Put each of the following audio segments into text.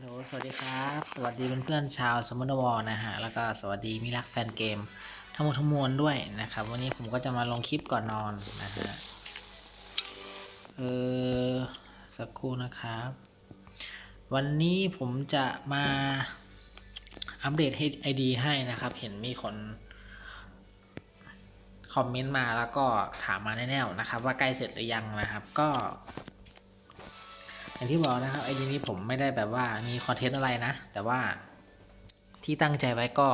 ฮัลโหล สวัสดีครับ สวัสดีเพื่อนๆชาวสมุทรวอนะฮะ แล้วก็สวัสดีมิรักแฟนเกม ทั้งหมดทั้งมวลด้วยนะครับ วันนี้ผมก็จะมาลงคลิปก่อนนอนนะฮะ เออ สักครู่นะครับ วันนี้ผมจะมาอัปเดตไอดีให้นะครับ เห็นมีคนคอมเมนต์มาแล้วก็ถามมาแน่ๆนะครับ ว่าใกล้เสร็จหรือยังนะครับ ก็ อย่างที่บอกนะครับไอดีนี้ผมไม่ได้แบบว่ามีคอนเทนต์อะไรนะ แต่ว่าที่ตั้งใจไว้ก็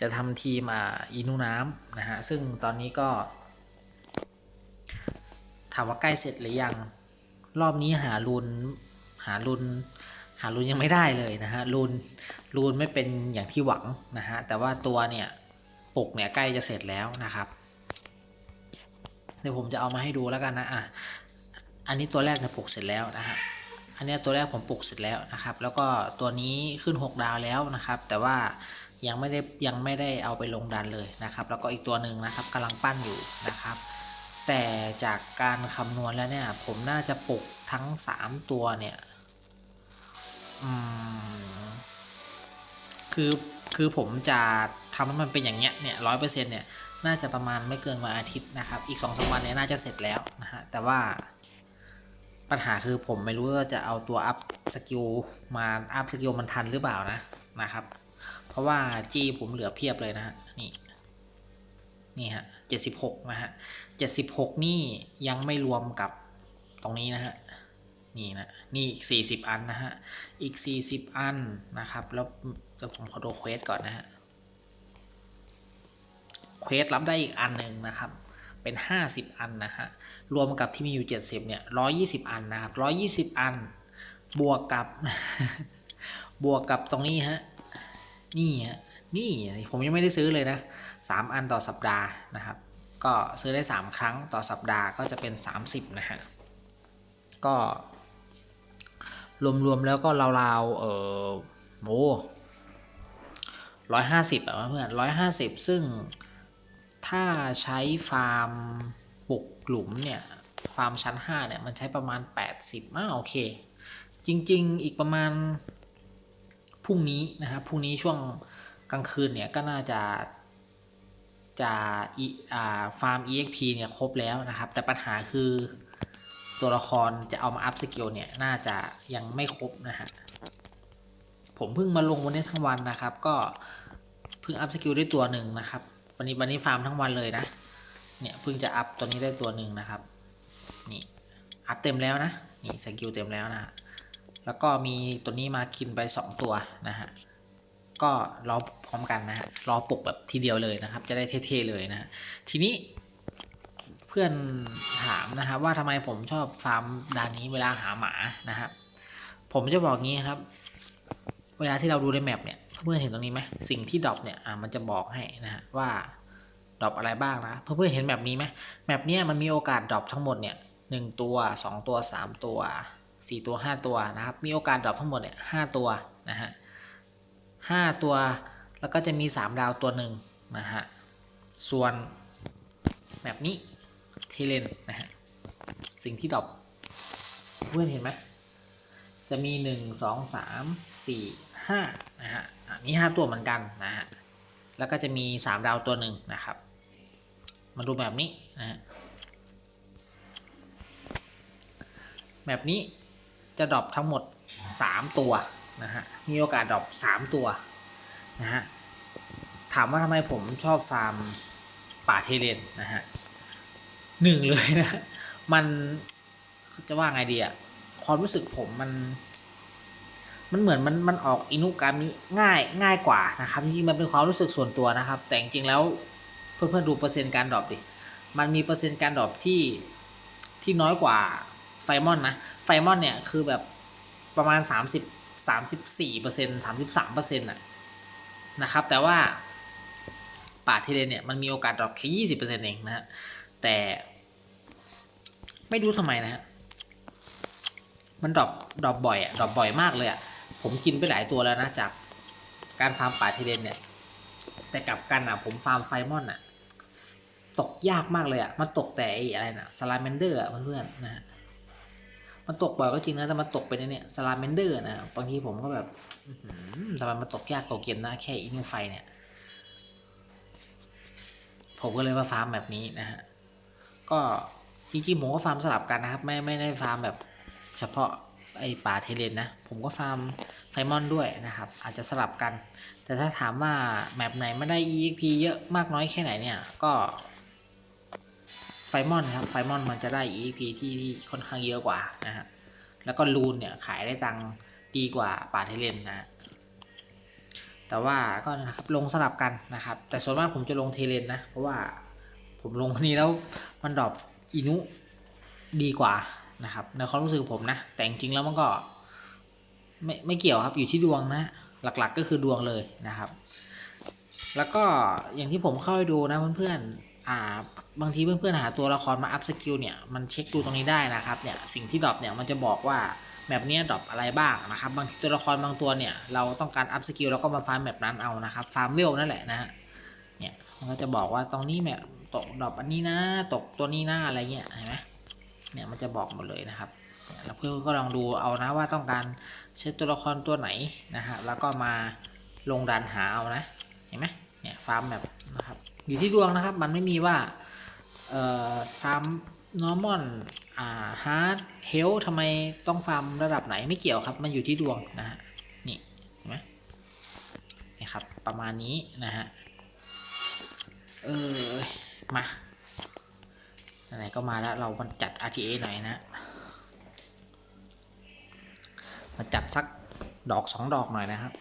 จะทำทีมอ่าอินูน้ำนะฮะ ซึ่งตอนนี้ก็ ถามว่าใกล้เสร็จหรือยัง รอบนี้หารุนหารุนหารุนยังไม่ได้เลยนะฮะรุนรุนไม่เป็นอย่างที่หวังนะฮะ แต่ว่าตัวเนี่ยปกเนี่ยใกล้จะเสร็จแล้วนะครับ เดี๋ยวผมจะเอามาให้ดูแล้วกันนะ อะ อันนี้ตัวแรกเนี่ยปลูกเสร็จแล้วนะฮะอันนี้ตัวแรกผมปลูกเสร็จแล้วนะครับ แล้วก็ตัวนี้ขึ้น 6 ดาวแล้วนะครับ แต่ว่ายังไม่ได้ยังไม่ได้เอาไปลงดันเลยนะครับ แล้วก็อีกตัวหนึ่งนะครับกำลังปั้นอยู่นะครับ แต่จากการคำนวณแล้วเนี่ย ผมน่าจะปลูกทั้ง 3 ตัวเนี่ยอืมคือคือผมจะทำให้มันเป็นอย่างเงี้ยเนี่ยร้อยเปอร์เซ็นต์เนี่ยน่าจะประมาณไม่เกินวันอาทิตย์นะครับ อีกสองสามวันเนี่ยน่าจะเสร็จแล้วนะฮะแต่ว่า ปัญหาคือผมไม่รู้ว่าจะเอาตัวอัพสกิลมาอัพสกิลมันทันหรือเปล่านะนะครับ เพราะว่าจีผมเหลือเพียบเลยนะฮะนี่นี่ฮะเจ็ดสิบหกนะฮะเจ็ดสิบหกนี่ยังไม่รวมกับตรงนี้นะฮะนี่นะนี่อีกสี่สิบอันนะฮะอีกสี่สิบอันนะครับ แล้วเดี๋ยวผมขอดูเควสก่อนนะฮะเควสรับได้อีกอันหนึ่งนะครับ เป็น 50 อันนะฮะ รวมกับที่มีอยู่ 70 เนี่ย 120 อันนะครับ 120 อัน บวกกับ บวกกับตรงนี้ฮะ นี่ฮะ นี่ ผมยังไม่ได้ซื้อเลยนะ 3 อันต่อสัปดาห์นะครับ ก็ซื้อได้ 3 ครั้งต่อสัปดาห์ก็จะเป็น 30 นะฮะ ก็ รวมๆแล้วก็ราวๆ เออโอ้ร้อยห้าสิบอะเพื่อนร้อยห้าสิบซึ่ง ถ้าใช้ฟาร์มปลุกหลุมเนี่ยฟาร์มชั้น 5 เนี่ย มันใช้ประมาณ 80อ่าโอเค จริง ๆ อีกประมาณพรุ่งนี้นะครับพรุ่งนี้ช่วงกลางคืนเนี่ยก็น่าจะจะอ่าฟาร์ม EXP เนี่ยครบแล้วนะครับ แต่ปัญหาคือตัวละครจะเอามาอัพสกิลเนี่ย น่าจะยังไม่ครบนะฮะผมเพิ่งมาลงวันนี้ทั้งวันนะครับ ก็เพิ่งอัพสกิลได้ตัวหนึ่งนะครับ วันนี้วันนี้ฟาร์มทั้งวันเลยนะ เนี่ยเพิ่งจะอัพตัวนี้ได้ตัวหนึ่งนะครับ นี่อัพเต็มแล้วนะ นี่สกิลเต็มแล้วนะแล้วก็มีตัวนี้มากินไป2ตัวนะฮะ ก็รอพร้อมกันนะฮะ รอปลุกแบบทีเดียวเลยนะครับ จะได้เท่ๆเลยนะฮะทีนี้เพื่อนถามนะครับว่าทำไมผมชอบฟาร์มด้านนี้เวลาหาหมานะครับผมจะบอกงี้ครับ เวลาที่เราดูในแมปเนี่ย เพื่อนเห็นตรงนี้ไหมสิ่งที่ดรอปเนี่ยอะมันจะบอกให้นะฮะว่าดรอปอะไรบ้างนะเพื่อนๆเห็นแบบนี้ไหมแมปเนี้ยมันมีโอกาสดรอปทั้งหมดเนี่ยหนึ่งตัวสองตัวสามตัวสี่ตัวห้าตัวนะครับมีโอกาสดรอปทั้งหมดเนี่ยห้าตัวนะฮะห้าตัวแล้วก็จะมีสามดาวตัวหนึ่งนะฮะส่วนแบบนี้ที่เล่นนะฮะสิ่งที่ดรอปเพื่อนเห็นไหมจะมีหนึ่งสองสามสี่ห้านะฮะ มีห้าตัวเหมือนกันนะฮะแล้วก็จะมีสามดาวตัวหนึ่งนะครับ มาดูแบบนี้นะฮะแบบนี้จะดรอปทั้งหมดสามตัวนะฮะมีโอกาสดรอปสามตัวนะฮะถามว่าทำไมผมชอบฟาร์มป่าเทเลนนะฮะหนึ่งเลยนะ มันจะว่าไงดีอะความรู้สึกผมมัน มันเหมือนมันมันออกอินุการมิง่ายง่ายกว่านะครับจริงๆมันเป็นความรู้สึกส่วนตัวนะครับ แต่จริงๆแล้วเพื่อนๆดูเปอร์เซ็นต์การดรอปดิมันมีเปอร์เซ็นต์การดรอปที่ที่น้อยกว่าไฟมอนนะไฟมอนเนี่ยคือแบบประมาณ 30 34เปอร์เซ็นต์33เปอร์เซ็นต์นะครับ แต่ว่าป่าเทเลนเนี่ยมันมีโอกาสดรอปแค่20เปอร์เซ็นต์เองนะฮะแต่ไม่รู้ทำไมนะฮะมันดรอปดรอปบ่อยอะดรอปบ่อยมากเลยอะ ผมกินไปหลายตัวแล้วนะจากการฟาร์มป่าเทเดนเนี่ย แต่กับกันอะผมฟาร์มไฟมอนอะตกยากมากเลยอะ มันตกแต่ไอ้อะไรนะสไลแมนเดอร์อะเพื่อนๆนะฮะมันตกบ่อยก็จริงนะแต่มันตกเป็นเนี่ยสลาเมนเดอร์นะบางทีผมก็แบบทำไมมันตกยากตกเย็นนะแค่อีนิวไฟเนี่ย ผมก็เลยมาฟาร์มแบบนี้นะฮะก็จริงๆผมก็ฟาร์มสลับกันนะครับ ไม่ไม่ได้ฟาร์มแบบเฉพาะ ไอป่าเทเลนนะ ผมก็ฟาร์มไฟมอนด้วยนะครับ อาจจะสลับกัน แต่ถ้าถามว่าแมปไหนไม่ได้ EXP เยอะมากน้อยแค่ไหนเนี่ย ก็ไฟมอนครับ ไฟมอนมันจะได้ EXP ที่ที่ค่อนข้างเยอะกว่านะฮะ แล้วก็ลูนเนี่ยขายได้ตังดีกว่าป่าเทเลนนะ แต่ว่าก็นะครับลงสลับกันนะครับ แต่ส่วนมากผมจะลงเทเลนนะ เพราะว่าผมลงนี้แล้วมันดรอปอินุดีกว่า นะครับในความรู้สึกผมนะ แต่จริงๆแล้วมันก็ไม่ไม่เกี่ยวครับอยู่ที่ดวงนะ หลักๆก็คือดวงเลยนะครับ แล้วก็อย่างที่ผมเข้าไปดูนะเพื่อนๆอ่าบางทีเพื่อนๆหาตัวละครมาอัพสกิลเนี่ยมันเช็คดูตรงนี้ได้นะครับเนี่ยสิ่งที่ดรอปเนี่ยมันจะบอกว่าแบบนี้ดรอปอะไรบ้างนะครับบางทีตัวละครบางตัวเนี่ยเราต้องการอัพสกิลเราก็มาฟาร์มแบบนั้นเอานะครับฟาร์มเวลนั่นแหละนะฮะเนี่ยมันก็จะบอกว่าตรงนี้แบบตกดรอปอันนี้นะ ตกตัวนี้นะอะไรเงี้ยเห็นไหม เนี่ยมันจะบอกหมดเลยนะครับแล้วเพื่อนก็ลองดูเอานะว่าต้องการใช้ตัวละครตัวไหนนะฮะแล้วก็มาลงดันหาเอานะเห็นไหมเนี่ยฟาร์มแบบนะครับอยู่ที่ดวงนะครับมันไม่มีว่าเอ่อฟาร์มนอร์มอนอ่าฮาร์ดเฮลทำไมต้องฟาร์มระดับไหนไม่เกี่ยวครับ มันอยู่ที่ดวงนะฮะนี่เห็นไหมนี่ครับประมาณนี้นะฮะเออมา ไหนก็มาแล้วเรามาจัด RTA หน่อยนะ มาจัดสักดอกสองดอกหน่อยนะครับ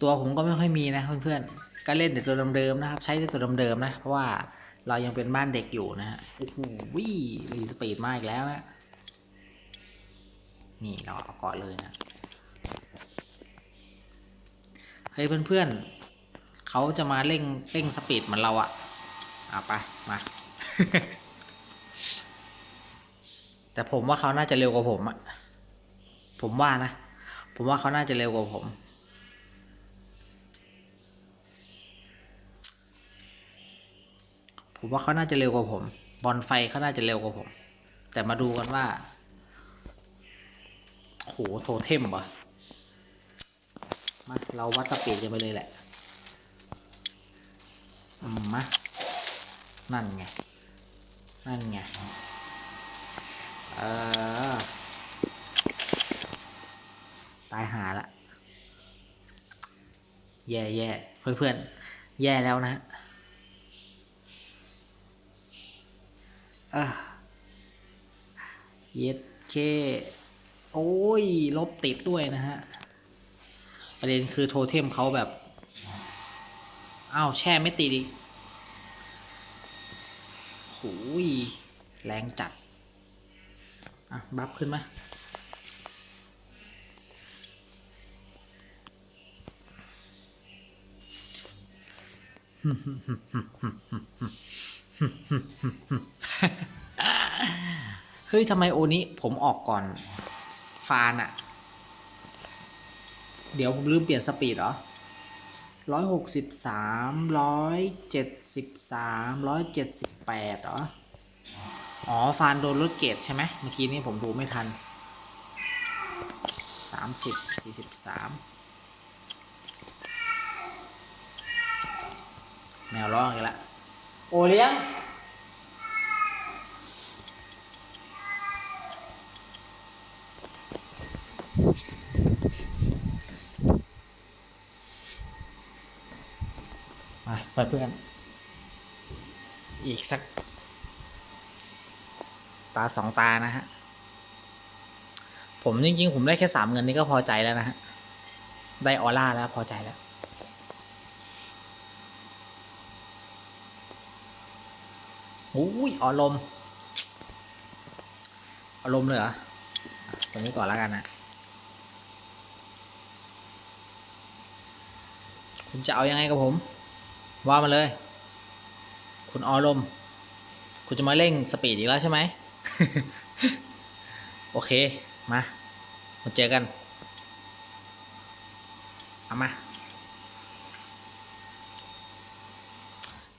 ตัวผมก็ไม่ค่อยมีนะเพื่อนๆ ก็เล่นแต่ตัวเดิมๆนะครับ ใช้แต่ตัวเดิมๆนะ เพราะว่าเรายังเป็นบ้านเด็กอยู่นะฮะโอ้โหวิรีสปีดมาอีกแล้วนะนี่เราเอาก่อนเลยนะ เฮ้ยเพื่อนๆ เขาจะมาเร่งเร่งสปีดเหมือนเราอะเอาไป มา แต่ผมว่าเขาน่าจะเร็วกว่าผมอะผมว่านะ ผมว่าเขาน่าจะเร็วกว่าผม ผมว่าเขาน่าจะเร็วกว่าผม บอลไฟเขาน่าจะเร็วกว่าผม แต่มาดูกันว่าโหโทเทมวะมาเราวัดสปีดกันไปเลยแหละ มมานั่นไง นั่นไง เออ ตายหาละ แย่แย่เพื่อนเพื่อนแย่แล้วนะอะเย็ดเค โอ้ย ลบติดด้วยนะฮะ ประเด็นคือโทเทมเขาแบบ อ้าวแช่ไม่ติดอีกหูยแรงจัด อะ บัฟขึ้นไหมเฮ้ยทำไมโอนี้ผมออกก่อน ฟานอะเดี๋ยวผมลืมเปลี่ยนสปีดเหรอ ร้อยหกสิบสามร้อยเจ็ดสิบสามร้อยเจ็ดสิบแปดเหรอ อ๋อ ฟานโดนลดเกรดใช่ไหมเมื่อกี้นี้ผมดูไม่ทันสามสิบสี่สิบสามแมวร้องอีกแล้วโอเลี้ยง ไปเพื่อน อีกสัก ตาสองตานะฮะ ผมจริงๆ ผมได้แค่สามเงินนี่ก็พอใจแล้วนะฮะ ได้ออร่าแล้วพอใจแล้วอุ้ยอารมอารมณ์เลยเหรอตรงนี้ก่อนแล้วกันนะคุณจะเอายังไงกับผม ว่ามาเลย คุณออลม คุณจะมาเร่งสปีดอีกแล้วใช่ไหม โอเค มา มาเจอกัน เอามา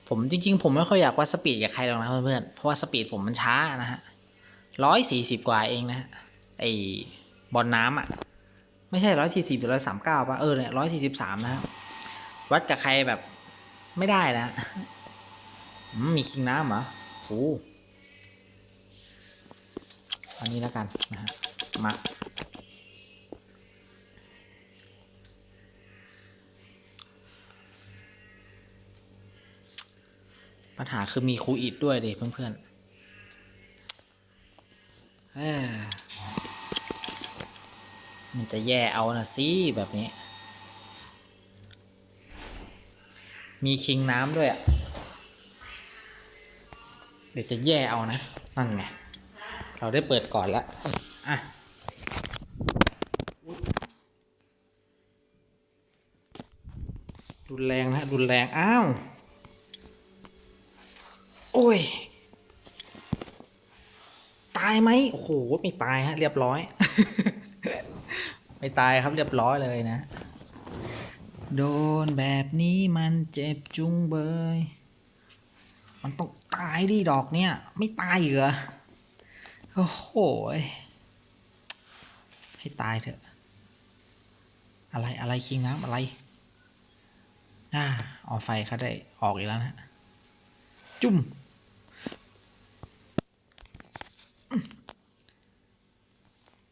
ผมจริง ๆ ผมไม่ค่อยอยากวัดสปีดกับใครหรอกนะเพื่อนๆ เพราะว่าสปีดผมมันช้านะฮะร้อยสี่สิบกว่าเองนะฮะไอบอลน้ำอะ ไม่ใช่ร้อยสี่สิบหรือร้อยสามเก้าป่ะ เออเนี่ยร้อยสี่สิบสามนะครับ วัดกับใครแบบ ไม่ได้นะอืมมีคิงน้ำเหรอโอ้อันนี้แล้วกันนะฮะ มา ปัญหาคือมีครูอิดด้วยเด็เพื่อนๆเอ้อมันจะแย่เอานะสิแบบนี้ มีคิงน้ำด้วยอะ เดี๋ยวจะแย่เอานะ นั่นไง เราได้เปิดก่อนแล้วอะรุนแรงนะรุนแรง อ้าว โอ้ย ตายไหมโอ้โห ไม่ตายฮะ เรียบร้อย ไม่ตายครับเรียบร้อยเลยนะ โดนแบบนี้มันเจ็บจุงเบย มันต้องตายดิดอกเนี่ย ไม่ตายเหรอ โอ้โห ให้ตายเถอะ อะไรอะไรคิงน้ำอะไร อ่าออกไฟเขาได้ออกอีกแล้วนะจุ่ม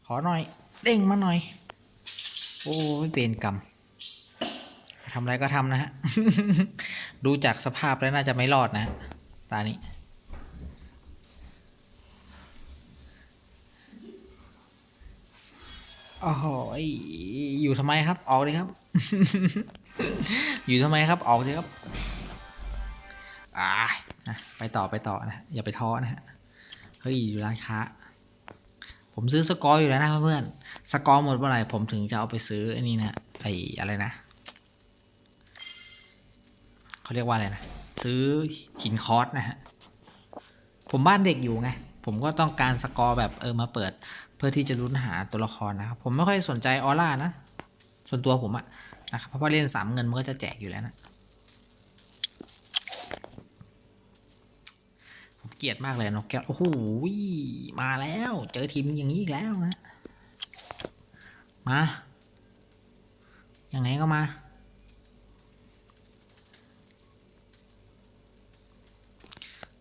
ขอหน่อย เด้งมาหน่อย โอ้ไม่เป็นกรรม ทำอะไรก็ทำนะฮะ ดูจากสภาพแล้วน่าจะไม่รอดนะตานี้ โอ้โหอยู่ทำไมครับ ออกเลยครับ อยู่ทำไมครับ ออกสิครับ อ่าไปต่อไปต่อนะ อย่าไปท้อนะฮะ เฮ้ย อยู่ร้านค้า ผมซื้อสกอร์อยู่แล้วนะเพื่อนๆสกอร์หมดเมื่อไหร่ผมถึงจะเอาไปซื้ออ้นี่นะไอ้อะไรนะ เขาเรียกว่าอะไรนะซื้อหินคอร์สนะฮะผมบ้านเด็กอยู่ไงผมก็ต้องการสกอร์แบบเออมาเปิด เพื่อที่จะรุ้นหาตัวละครนะครับผมไม่ค่อยสนใจออร่านะ ส่วนตัวผมอะนะครับเพราะว่าเล่นสามเงินมันก็จะแจกอยู่แล้วนะผมเกลียดมากเลยนกแก้วโอ้โหมาแล้ว เจอทีมอย่างนี้อีกแล้วนะมาย่างไหนก็มา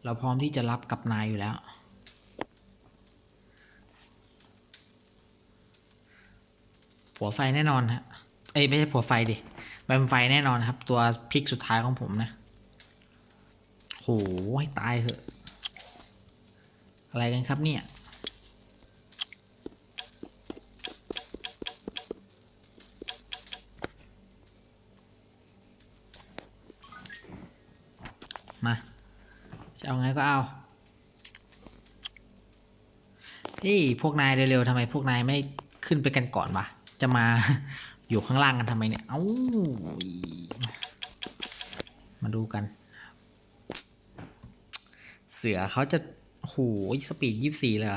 เราพร้อมที่จะรับกับนายอยู่แล้ว ผัวไฟแน่นอนฮะ เอ้ยไม่ใช่ผัวไฟดิแบมไฟแน่นอนครับ ตัวพิกสุดท้ายของผมนะโหให้ตายเถอะ อะไรกันครับเนี่ย มา จะเอาไงก็เอา เฮ้ยพวกนายเร็วๆทำไมพวกนายไม่ขึ้นไปกันก่อนวะ จะมาอยู่ข้างล่างกันทำไมเนี่ย เอ้า มาดูกัน เสือเขาจะโหสปีดยี่สี่เลย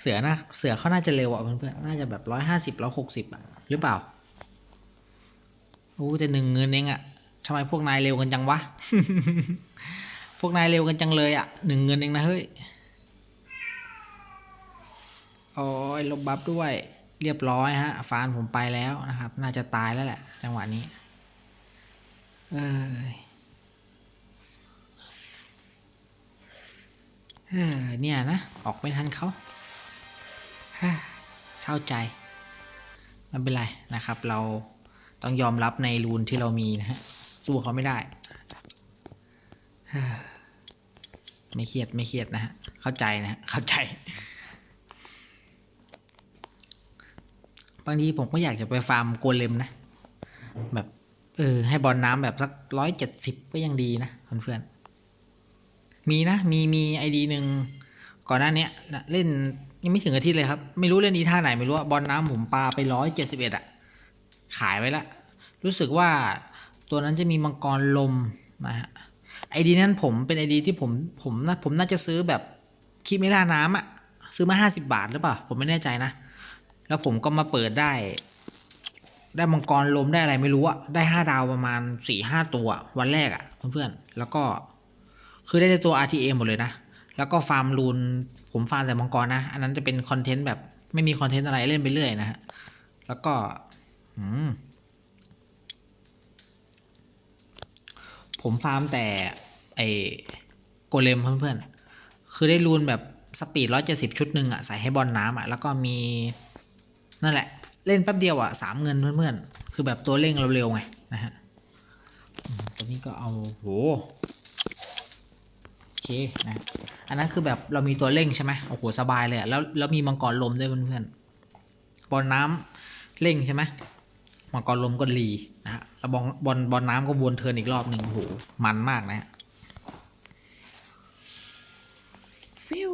เสือน่าเสือเขาน่าจะเร็วอะเพื่อนๆ น่าจะแบบร้อยห้าสิบร้อยหกสิบอะ หรือเปล่าโอ้แต่หนึ่งเงินเองอะทำไมพวกนายเร็วกันจังวะ พวกนายเร็วกันจังเลยอะหนึ่งเงินเองนะเฮ้ย อ้ยลบบัฟด้วยเรียบร้อยฮะ ฟานผมไปแล้วนะครับ น่าจะตายแล้วแหละ จังหวะนี้ เอ้ยเออเนี่ยนะ ออกไม่ทันเขาฮ่าเศร้าใจไม่เป็นไรนะครับ เราต้องยอมรับในรูนที่เรามีนะฮะ สู้เขาไม่ได้ฮ่าไม่เครียดไม่เครียดนะฮะ เข้าใจนะฮะเข้าใจ บางทีผมก็อยากจะไปฟาร์มโกเลมนะ แบบ เออ ให้บอลน้ำแบบสักร้อยเจ็ดสิบก็ยังดีนะเพื่อนๆมีนะ มีมีไอดีหนึ่งก่อนหน้าเนี้ยนะเล่นยังไม่ถึงอาทิตย์เลยครับ ไม่รู้เล่นดีท่าไหนไม่รู้บอลน้ำผมปาไปร้อยเจ็ดสิบเอ็ดอะขายไว้ละ รู้สึกว่าตัวนั้นจะมีมังกรลมนะฮะไอดีนั้นผมเป็นไอดีที่ผมผมนะผมน่าจะซื้อแบบคิมิล่าน้ำอะซื้อมาห้าสิบาทหรือเปล่า ผมไม่แน่ใจนะ แล้วผมก็มาเปิดได้ ได้มังกรลมได้อะไรไม่รู้อะได้ห้าดาวประมาณสี่ห้าตัววันแรกอะเพื่อนๆแล้วก็คือได้แต่ตัว RTA หมดเลยนะ แล้วก็ฟาร์มรูนผมฟาร์มแต่มังกรนะ อันนั้นจะเป็นคอนเทนต์แบบไม่มีคอนเทนต์อะไรเล่นไปเรื่อยนะฮะ แล้วก็ผมฟาร์มแต่ไอโกเลมเพื่อนๆ คือได้รูนแบบสปีดร้อยเจ็ดสิบชุดหนึ่งอะใส่ให้บอลน้ำอะแล้วก็มี นั่นแหละ เล่นแป๊บเดียวอะสามเงินเพื่อนๆ คือแบบตัวเร่งเร็วๆไงนะฮะอืมตัวนี้ก็เอาโหโอเคนะอันนั้นคือแบบเรามีตัวเร่งใช่ไหมโอ้โหสบายเลยอะแล้วแล้วมีมังกรลมด้วยเพื่อนๆบอลน้ำเร่งใช่ไหมมังกรลมก็รีนะฮะแล้วบอลบอลบอลน้ำก็วนเทิร์นอีกรอบหนึ่งโอ้โหมันมากนะฮะฟิว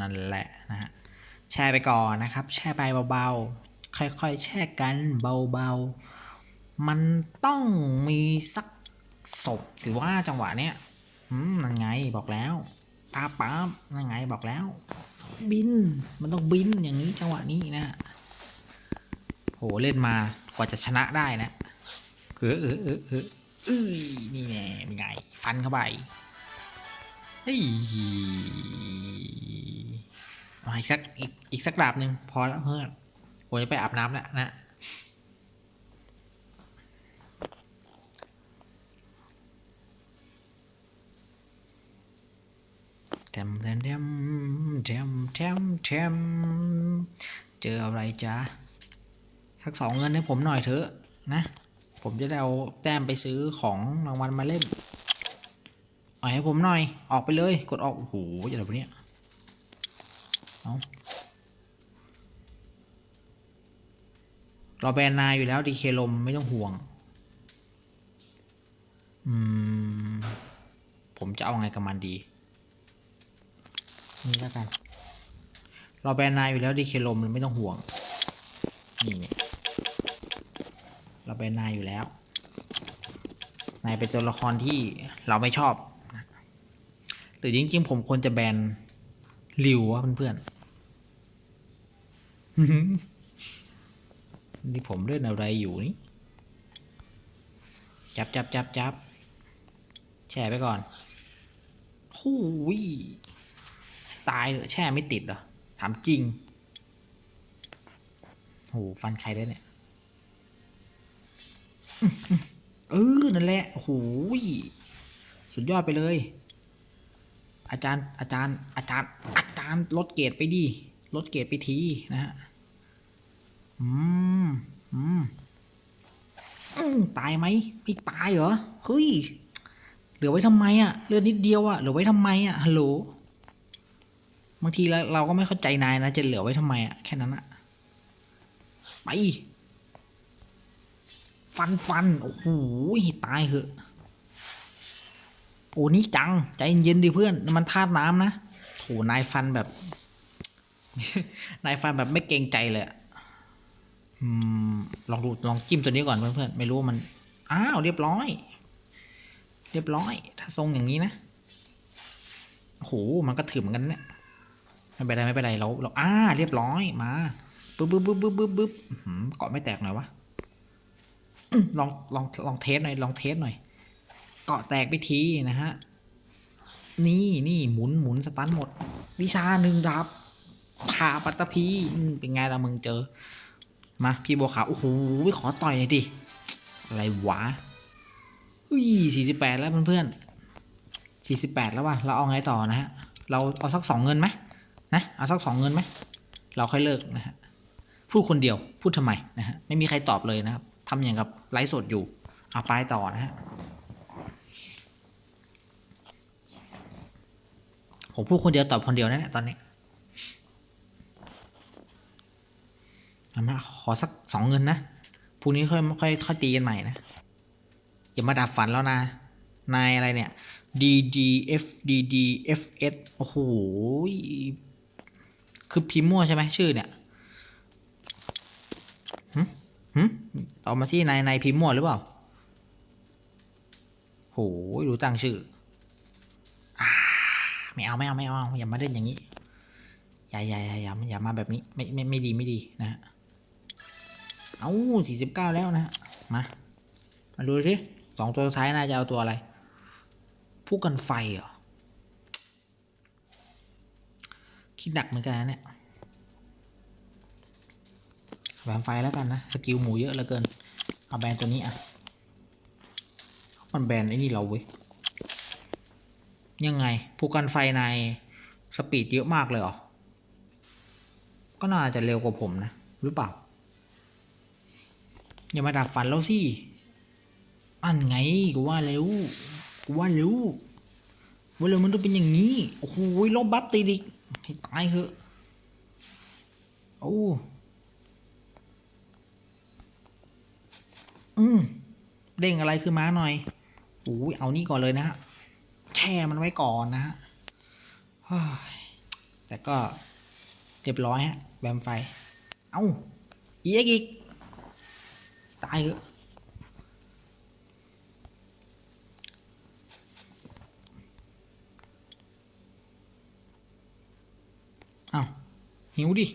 นั่นแหละนะฮะ แช่ไปก่อนนะครับ แช่ไปเบาๆ ค่อยๆ แช่กันเบาๆ มันต้องมีสักศพสิว่าจังหวะเนี้ยอืมนั่นไงบอกแล้วป้าป้าบนั่นไงบอกแล้ว บินมันต้องบินอย่างนี้จังหวะนี้นะโหเล่นมากว่าจะชนะได้นะเออเออเออเออเอ้ยนี่แน่เป็นไง ฟันเข้าไปเฮ้ย เอาอีกสักอีกอีกสักดาบหนึ่งพอแล้วเพื่อนผมจะไปอาบน้ำแล้วนะแทมแทมแทมแทมแทมแทมเจออะไรจ๊ะสักสองเงินให้ผมหน่อยเถอะนะ ผมจะได้เอาแต้มไปซื้อของรางวัลมาเล่นเอาให้ผมหน่อย ออกไปเลย กดออกโอ้โหอะไรวะเนี่ย เอาเราแบนนายอยู่แล้วดีเคลมไม่ต้องห่วง อืม ผมจะเอาไงกับมันดี นี่แล้วกัน เราแบนนายอยู่แล้วดีเคลมไม่ต้องห่วง นี่เนี่ยเราแบนนายอยู่แล้ว นายเป็นตัวละครที่เราไม่ชอบ หรือจริงๆ ผมควรจะแบนริววะเพื่อนๆ นี่ผมเล่นอะไรอยู่นี่ จับจับจับจับแช่ไปก่อนหูยตายเหรอแช่ไม่ติดเหรอ ถามจริงโหฟันใครได้เนี่ย เออ นั่นแหละโอ้โหยสุดยอดไปเลย อาจารย์ อาจารย์ อาจารย์ อาจารย์ ลดเกรดไปดิ ลดเกรดไปทีนะฮะ อืมอืมอืมตายไหมไม่ตายเหรอเฮ้ยเหลือไว้ทำไมอะเลือดนิดเดียวอะเหลือไว้ทำไมอะฮัลโหลบางทีเราเราก็ไม่เข้าใจนายนะจะเหลือไว้ทำไมอะแค่นั้นอะไปฟันฟันโอ้โหตายเหอะโอ้นี่จัง ใจเย็นดิเพื่อน มันธาตุน้ำนะโถนายฟันแบบ นายฟันแบบไม่เกรงใจเลยอะ ลองดูลองจิ้มตัวนี้ก่อนเพื่อนๆไม่รู้ว่ามันอ้าวเรียบร้อย เรียบร้อย ถ้าทรงอย่างนี้นะโอ้โหมันก็ถือเหมือนกันเนี่ยไม่เป็นไรไม่เป็นไรเราเราอ่าเรียบร้อยมาปึ๊บปึ๊บปึ๊บปึ๊บปึ๊บปึ๊บเกาะไม่แตกหน่อยวะลองลองลองเทสหน่อยลองเทสหน่อย เกาะแตกไปทีนะฮะนี่นี่หมุนหมุนสตันหมด วิชาหนึ่งดับผ่าปัตตภีเป็นไงล่ะมึงเจอ มาพี่บัวขาวโอ้โหขอต่อยหน่อยดิ อะไรวะอุ้ยสี่สิบแปดแล้วเพื่อนๆสี่สิบแปดแล้วว่ะ เราเอาไงต่อนะฮะ เราเอาสักสองเงินไหมนะ เอาสักสองเงินไหม เราค่อยเลิกนะฮะ พูดคนเดียว พูดทำไมนะฮะ ไม่มีใครตอบเลยนะครับทำอย่างกับไลฟ์สดอยู่ เอาไปต่อนะฮะ ผมพูดคนเดียวตอบคนเดียวนั่นแหละตอนนี้เอา มา ขอสักสองเงินนะพรุ่งนี้ค่อยค่อยค่อยตีกันใหม่นะ อย่ามาดับฝันแล้วนะ นายอะไรเนี่ย D D F D D F S โอ้โห คือพิมพ์มั่วใช่ไหมชื่อเนี่ยหึหึตอบมาที่นายนายพิมพ์มั่วหรือเปล่าโหดูตั้งชื่ออ่าไม่เอาไม่เอาไม่เอาอย่ามาเล่นอย่างนี้ อย่าอย่าอย่าอย่าอย่ามาแบบนี้ไม่ไม่ไม่ดีไม่ดีนะฮะ เอาสี่สิบเก้าแล้วนะ มา มาดูสิสองตัวท้ายน่าจะเอาตัวอะไร ผู้กันไฟเหรอ คิดหนักเหมือนกันนะเนี่ยแบนไฟแล้วกันนะ สกิลหมูเยอะเหลือเกิน เอาแบนตัวนี้อะ มันแบนไอ้นี่เราเว้ย ยังไง ผู้กันไฟในสปีดเยอะมากเลยเหรอ ก็น่าจะเร็วกว่าผมนะ หรือเปล่า อย่ามาดับฝันแล้วสิ อันไงกูว่าเร็วกูว่าเร็วว่าเร็วมันต้องเป็นอย่างนี้ โอ้โหลบบัฟตีดิกให้ตายเถอะ โอ้ อืมเด้งอะไรขึ้นมาหน่อยโอ้ยเอานี่ก่อนเลยนะฮะแช่มันไว้ก่อนนะฮะแต่ก็เรียบร้อยฮะ แบมไฟ เอาอีกอีก ตายเถอะเอาหิวดิ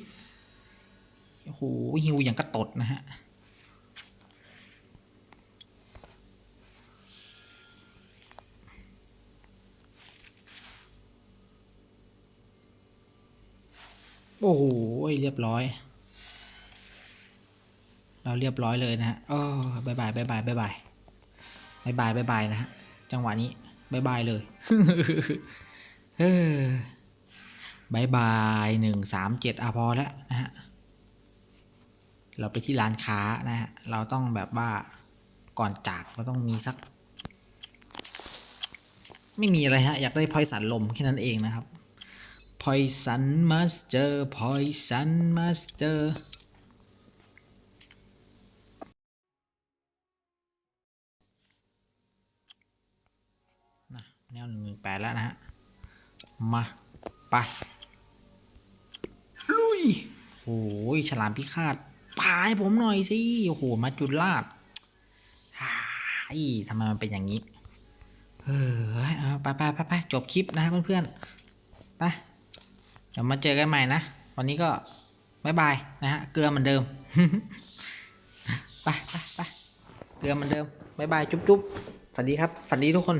โอ้โห หิวอย่างกระตดนะฮะ โอ้โห เรียบร้อย เราเรียบร้อยเลยนะฮะโอ้บายบายบายบายบายบายบายบายบายบายนะฮะ จังหวะนี้บายบายเลยเออบายบายหนึ่งสามเจ็ดอะพอแล้วนะฮะ เราไปที่ร้านค้านะฮะ เราต้องแบบว่าก่อนจากเราต้องมีสัก ไม่มีอะไรฮะ อยากได้พอยสันลมแค่นั้นเองนะครับ พอยสันมาสเตอร์พอยสันมาสเตอร์ แนวหนึ่งหนึ่งแปดแล้วนะฮะ มา ไป ลุยโอ้ยฉลามพิฆาตพายผมหน่อยสิ โอ้โห มาจุดลาดฮ่าทำไมมันเป็นอย่างนี้เฮ้ยเอไปไปไปไปจบคลิปนะเพื่อนๆ ไป เดี๋ยวมาเจอกันใหม่นะ วันนี้ก็บายบายนะฮะ เกลือเหมือนเดิม ไปไปไปเกลือเหมือนเดิมบายบายจุ๊บจุ๊บสวัสดีครับ สวัสดีทุกคน